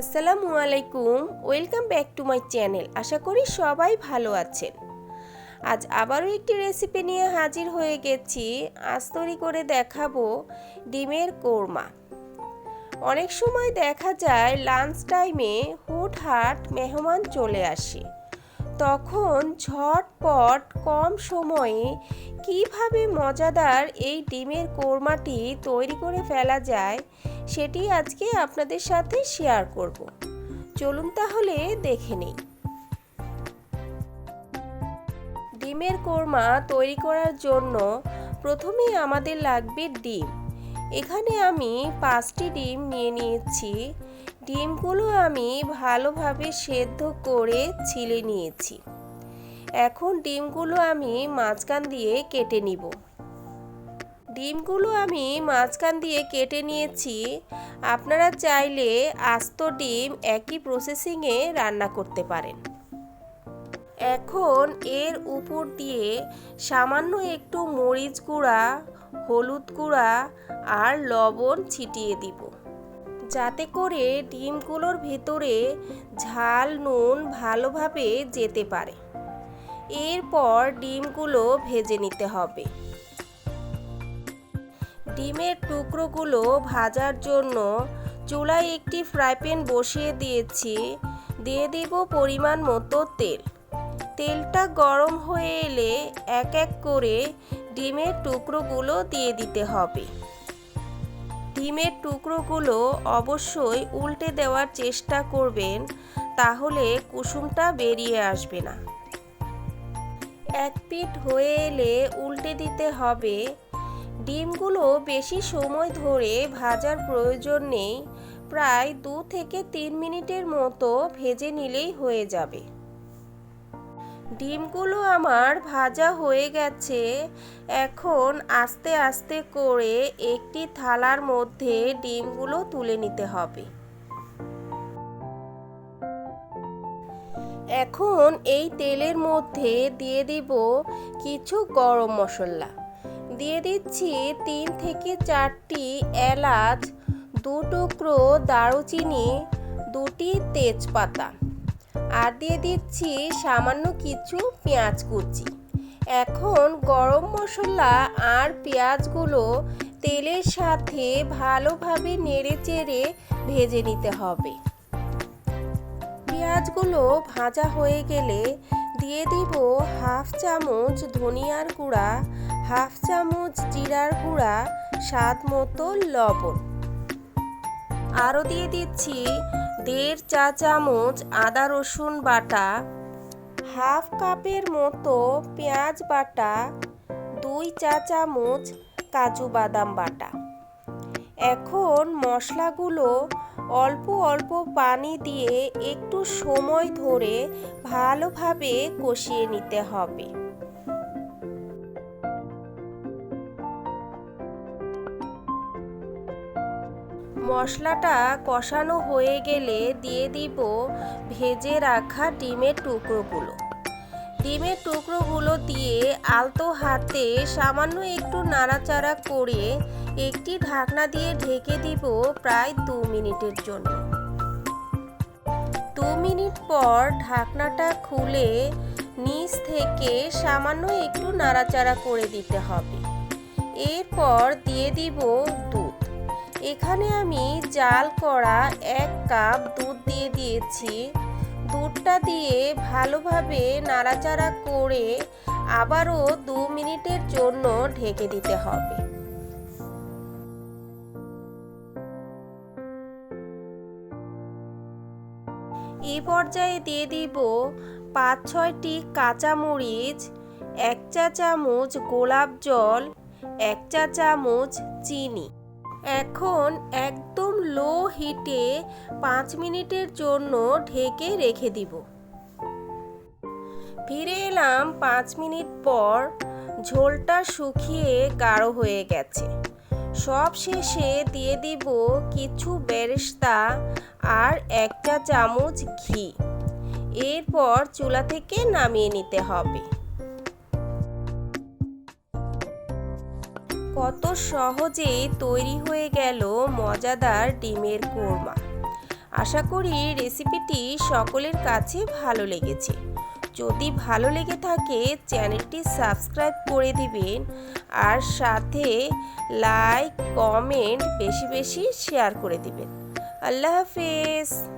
আসসালামু আলাইকুম, welcome back to my channel. আশা করি সবাই ভালো আছেন। আজ আবারও একটি রেসিপি নিয়ে হাজির হয়ে গেছি। আজ তৈরি করে দেখাবো ডিমের কোরমা। অনেক সময় দেখা যায় লাঞ্চ টাইমে হুটহাট মেহমান চলে আসে। তখন ঝটপট কম সময়ে কীভাবে মজাদার এই ডিমের কোরমাটি তৈরি করে ফেলা যায়, সেটি আজকে আপনাদের সাথে শেয়ার করব। চলুন তাহলে দেখে নিই। ডিমের কোরমা তৈরি করার জন্য প্রথমেই আমাদের লাগবে ডিম। এখানে আমি পাঁচটি ডিম নিয়ে নিয়েছি। ডিমগুলো আমি ভালোভাবে সেদ্ধ করে ছিলে নিয়েছি। এখন ডিমগুলো আমি মাঝখান দিয়ে কেটে নিব। ডিমগুলো আমি মাঝখান দিয়ে কেটে নিয়েছি। আপনারা চাইলে আস্ত ডিম একই প্রসেসিংয়ে রান্না করতে পারেন। এখন এর উপর দিয়ে সামান্য একটু মরিচ গুঁড়া, হলুদ গুঁড়া আর লবণ ছিটিয়ে দিব। যাতে করে ডিমগুলোর ভেতরে ঝাল, নুন ভালোভাবে যেতে পারে। এরপর ডিমগুলো ভেজে নিতে হবে। ডিমের টুকরোগুলো ভাজার জন্য চুলায় একটি ফ্রাই প্যান বসিয়ে দিয়েছি। দিয়ে দেব পরিমাণ মতো তেল। তেলটা গরম হয়ে এলে এক এক করে ডিমের টুকরোগুলো দিয়ে দিতে হবে। ডিমের টুকরোগুলো অবশ্যই উল্টে দেওয়ার চেষ্টা করবেন, তাহলে কুসুমটা বেরিয়ে আসবে না। এক পিঠ হয়ে এলে উল্টে দিতে হবে। ডিমগুলো বেশি সময় ধরে ভাজার প্রয়োজন নেই, প্রায় দু থেকে তিন মিনিটের মতো ভেজে নিলেই হয়ে যাবে। ডিমগুলো আমার ভাজা হয়ে গেছে। এখন আস্তে আস্তে করে একটি থালার মধ্যে ডিমগুলো তুলে নিতে হবে। এখন এই তেলের মধ্যে দিয়ে দিব কিছু গরম মশলা। দিয়ে দিচ্ছি তিন থেকে চারটি এলাচ দু টুকরো দারুচিনি, দুটি তেজপাতা। আর দিয়ে দিচ্ছি সামান্য কিছু পেঁয়াজ কুচি। এখন গরম মশলা আর পেঁয়াজগুলো তেলের সাথে ভালোভাবে নেড়ে চেড়ে ভেজে নিতে হবে। পেঁয়াজগুলো ভাজা হয়ে গেলে দিয়ে দিব হাফ চামচ ধনিয়ার গুঁড়া, হাফ চামচ জিরার গুঁড়া, স্বাদ মতো লবণ। আরও দিয়ে দিচ্ছি দেড় চা চামচ আদা রসুন বাটা, হাফ কাপের মতো পেঁয়াজ বাটা, দুই চা চামচ কাজু বাদাম বাটা। এখন মশলাগুলো অল্প অল্প পানি দিয়ে একটু সময় ধরে ভালোভাবে কষিয়ে নিতে হবে। মশলাটা কষানো হয়ে গেলে দিয়ে দিব ভেজে রাখা ডিমের টুকরোগুলো। ডিমের টুকরোগুলো দিয়ে আলতো হাতে সামান্য একটু নাড়াচাড়া করে একটি ঢাকনা দিয়ে ঢেকে দিব প্রায় দু মিনিটের জন্য। দু মিনিট পর ঢাকনাটা খুলে নিচ থেকে সামান্য একটু নাড়াচাড়া করে দিতে হবে। এরপর দিয়ে দিব দুধ। এখানে আমি জাল করা এক কাপ দুধ দিয়ে দিয়েছি। দুধটা দিয়ে ভালোভাবে নাড়াচাড়া করে আবারও দু মিনিটের জন্য ঢেকে দিতে হবে। এই পর্যায়ে দিয়ে দিব পাঁচ ছয়টি কাঁচামরিচ, এক চা চামচ গোলাপ জল, এক চা চামচ চিনি। এখন একদম লো হিটে পাঁচ মিনিটের জন্য ঢেকে রেখে দিব। ফিরে এলাম পাঁচ মিনিট পর ঝোলটা শুকিয়ে গাঢ় হয়ে গেছে। সব শেষে দিয়ে দিব কিছু বেরেস্তা আর এক চা চামচ ঘি। এরপর চুলা থেকে নামিয়ে নিতে হবে। কত সহজেই তৈরি হয়ে গেল মজাদার ডিমের কোরমা। আশা করি রেসিপিটি সকলের কাছে ভালো লেগেছে। যদি ভালো লেগে থাকে, চ্যানেলটি সাবস্ক্রাইব করে দিবেন আর সাথে লাইক, কমেন্ট বেশি বেশি শেয়ার করে দিবেন। আল্লাহ হাফেজ।